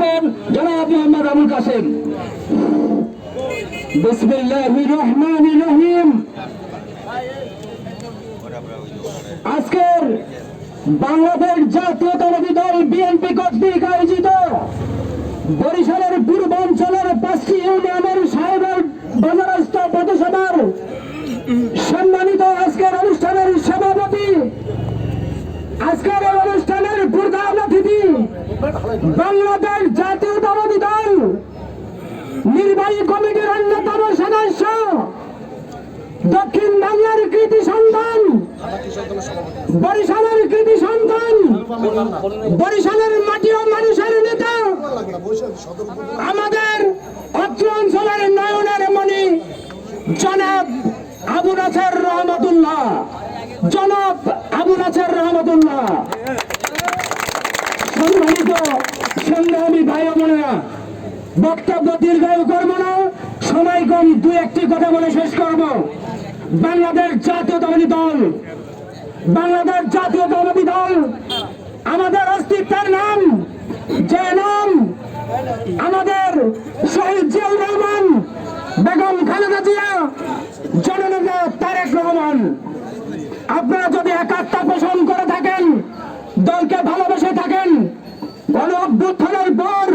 রাখবেন জনাব মোহাম্মদ আবুল কাসেম আজকের বাংলাদেশ জাতীয়তাবাদী দল বিএনপি কর্তৃক আয়োজিত বরিশালের পূর্বাঞ্চলের পাঁচটি ইউনিয়নের সাহেবের বাজারস্থ বাংলাদেশ জাতীয়তাবাদী দল, নির্বাহী কমিটির অন্যতম সদস্য, দক্ষিণ বাংলার কৃতি সন্তান, বরিশালের কৃতি সন্তান, বরিশালের মাটি ও মানুষের নেতা, আমাদের অত্র অঞ্চলের নয়নের মণি, জনাব আবু নাছের রহমতুল্লাহ, জনাব আবু নাছের রহমতুল্লাহ। ভাই বক্তব্য দীর্ঘায়ু করব না। সময় কম দু একটি কথা বলে শেষ করব। বাংলাদেশ জাতীয়তাবাদী দল। বাংলাদেশ জাতীয়তাবাদী দল, আমাদের অস্তিত্বের নাম, যে নাম আমাদের শহীদ জিয়াউর রহমান, বেগম খালেদা জিয়া, জননেতা তারেক রহমান। আপনারা যদি একাত্মা পোষণ করে থাকেন, দলকে ভালোবেসে থাকেন, গণ অভ্যুত্থানের পর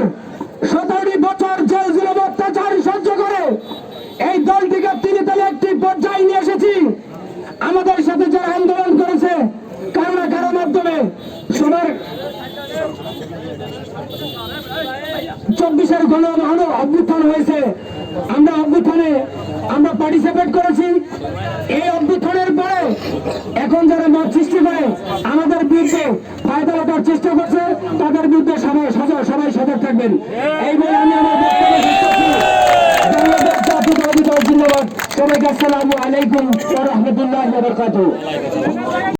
সতেরোটি বছর জেল জুলুম অত্যাচার সহ্য করে এই দলটিকে তিনি তাহলে একটি পর্যায়ে নিয়ে এসেছি। আমাদের সাথে যারা আন্দোলন করেছে, কারও না কারও মাধ্যমে সবার চব্বিশের গণ অভ্যুত্থান হয়েছে। আমরা অভ্যুত্থানে আমরা পার্টিসিপেট করেছি। এই অভ্যুত্থানের পরে এখন যারা মত সৃষ্টি করে, আমাদের বিরুদ্ধে ফায়দা চেষ্টা করছে, তাদের সজাগ থাকবেন। এই বলে আমি আমার জাতীয়তাবাদী সবাইকে আসসালামু আলাইকুম রাহমাতুল্লাহি